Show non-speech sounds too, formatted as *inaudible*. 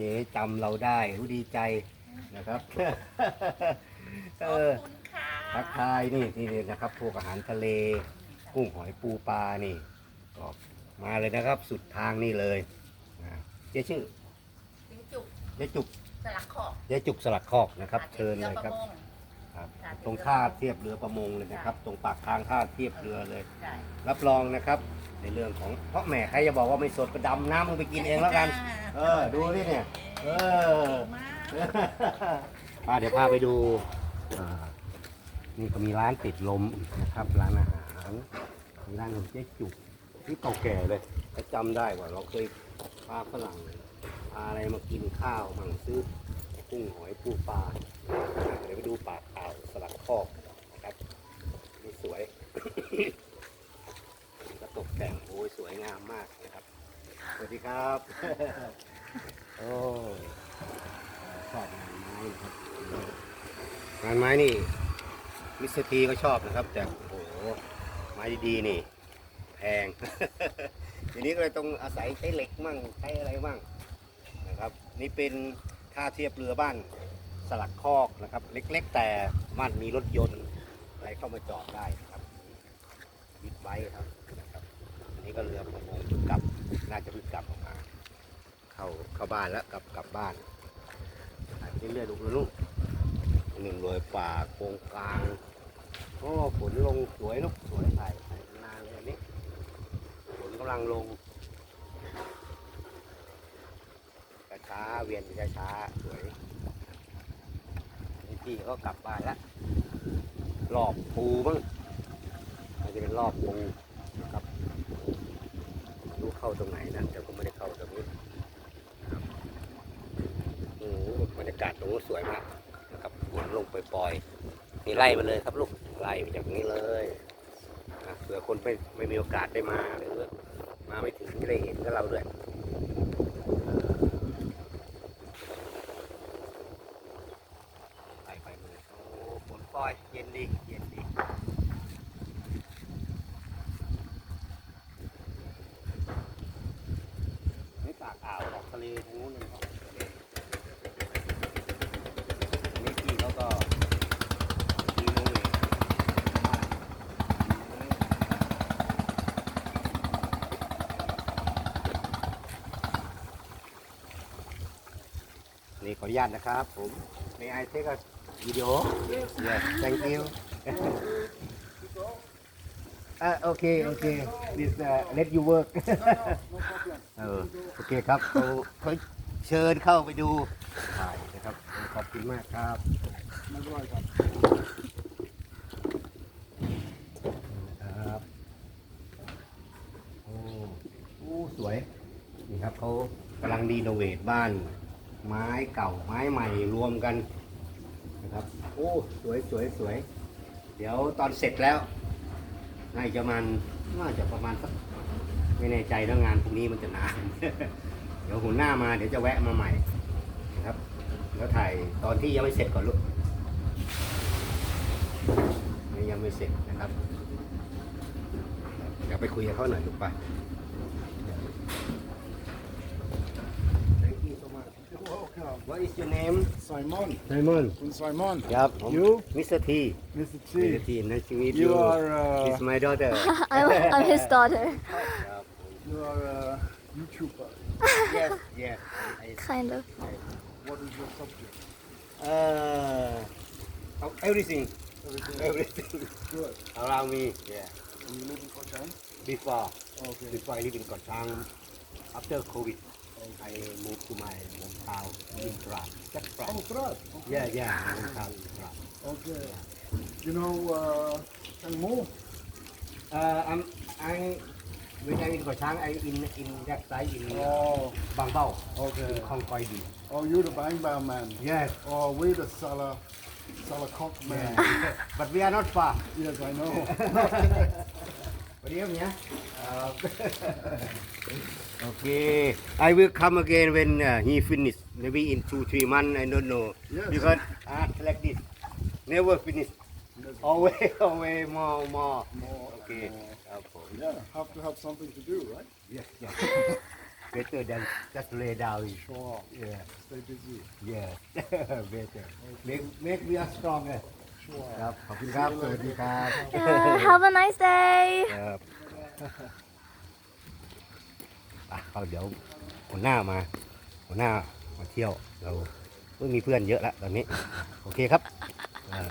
เจ๊จำเราได้รู้ดีใจนะครับ เออคุณค่ะทักทายนี่นี่นะครับ พวกอาหารทะเล กุ้งหอยปูปลานี่ก็มาเลยนะครับ สุดทางนี่เลยนะเจ๊ชื่อจิงจุกเจ๊จุกสลักขอบเจ๊จุกสลักคอกนะครับ เชิญเลยครับรือประมงครับค่ะตรงท่าเทียบเรือประมงเลยนะครับ ตรงปากทางท่าเทียบเรือเลยใช่รับรองนะครับ ในเรื่องของเพราะแหมใครจะบอกว่าไม่สดก็ดำน้ำมึงไปกินเองแล้วกัน เออดูดิเนี่ย เออมากป้าเดี๋ยวพาไปดูอ่านี่ก็มีร้านติดลมนะครับ ร้านอาหารมีร้านของเจ๊จุกที่เก่าแก่เลยถ้าจำได้ว่าเราเคยพาฝรั่งพาอะไรมากินข้าวมั่งซื้อกุ้งหอยปูปลาเดี๋ยวไปดูปากอ่าวสลักคอกนะครับนี่สวย ก็ตกแต่งโอ้ยสวยงามมากนะครับ สวัสดีครับ โอ้ชอบงานไม้นะครับงานไม้นี่มิสเตอร์ทีก็ชอบนะครับ แต่โอ้โหไม้ดีๆนี่แพง ทีนี้ก็เลยต้องอาศัยใช้เหล็กมั่งใช้อะไรมั่งนะครับ นี่เป็นท่าเทียบเรือบ้านสลักคอกนะครับ เล็กๆ แต่มันมีรถยนต์อะไรเข้ามาจอดได้นะครับยึดไว้ครับนะครับอั นี้ก็เรือประมงเพิ่งกลับ น่าจะเพิ่งกลับออกมา เข้าเข้าบ้านแล้วกลับกลับบ้านเรื่อยๆลูกลูกหนึ่งโรยป่าโกงกลางโอ้ฝนลงสวยลูกสวยถ่ายถ่นานเลยอันนี้ฝนกำลังลงช้าเวียนไปช้าสวยนี่พี่ก็กลับบ้านแล้วรอบปูมั้งอาจจะเป็นรอบปูนะครับรู้ เข้าตรงไหนนะแต่ผมไม่ได้เข้าตรงนี้โอ้โหบรรยากาศตรงนู้นสวยมากนะครับฝนลงปล่อยๆนี่ไล่มาเลยครับลูกไล่มาจากนี้เลยเผื่อคนไม่ไม่มีโอกาสได้มาหรือมาไม่ถึงจะได้เห็นกับเราด้วยไล่ไปเลยโอ้ฝนปล่อยเย็นดีเย็นดี ไม่ปากอ่าวออกทะเลทางนู้นเลยครับทะเลนี่พี่เขาก็รีโนเวทบ้าน นี่ขออนุญาตนะครับผม May I take a video Yes thank you อะโอเคโอเค this uh, let you work เออโอเคครับเขาเขาเชิญเข้าไปดูถ่ายนะครับ ขอบคุณมากครับครับโอ้โอ้สวย นี่ครับเขากำลังรีโนเวทบ้าน ไม้เก่าไม้ใหม่รวมกันนะครับ โอ้สวยสวยสวย เดี๋ยวตอนเสร็จแล้วน่าจะมันน่าจะประมาณสักไม่แน่ใจว่างานพรุ่งนี้มันจะนานเดี๋ยวหุ่นหน้ามาเดี๋ยวจะแวะมาใหม่นะครับ แล้วถ่ายตอนที่ยังไม่เสร็จก่อนลูกนี่ยังไม่เสร็จนะครับเดี๋ยวไปคุยกับเขาหน่อยลูกไป What is your name? Simon. Simon. Kun Simon. Yep. You? Mr. T. Mr. Mr. T. Nice to meet you. You are uh, my daughter. *laughs* I'm, I'm his daughter, you are a YouTuber. yes. Yes. Kind of. What is your subject? Uh, oh, everything. Everything Good. around me. Yeah. And you live in Kochang? Before. Okay. Before I live in Kochang, after COVID, I moved to my hometown in Tran. Just Oh, Tran. Trat. Okay. Yeah, yeah, hometown in Tran. Okay. You know uh, Chang Mo? Uh, I'm, I, when I'm in Kochang, I in in that side in Oh, Bang Bao, okay. in Khong Koi Di. Oh, you're the Bang Bang man. Yes. Oh, we're the Sala, Sala Cock man. Yeah. *laughs* but we are not far. Yes, I know. *laughs* *laughs* Okay. I will come again when uh, he finish. Maybe in two, three months. I don't know. Yes. Because art like this, never finish. Always, *laughs* always more, more. More. Okay. Uh, more. Yeah, have to have something to do, right? Yes. yes. *laughs* Better than just lay down. Sure. Yeah. Stay busy. Yeah. Better. Okay. Make, make we are stronger. ครับ ขอบคุณครับ สวัสดีครับ Yeah, have a nice day. ครับอะเอาเดี๋ยวหัวหน้ามา หัวหน้ามาเที่ยวเราเพิ่งมีเพื่อนเยอะแล้วตอนนี้ โอเคครับอ่า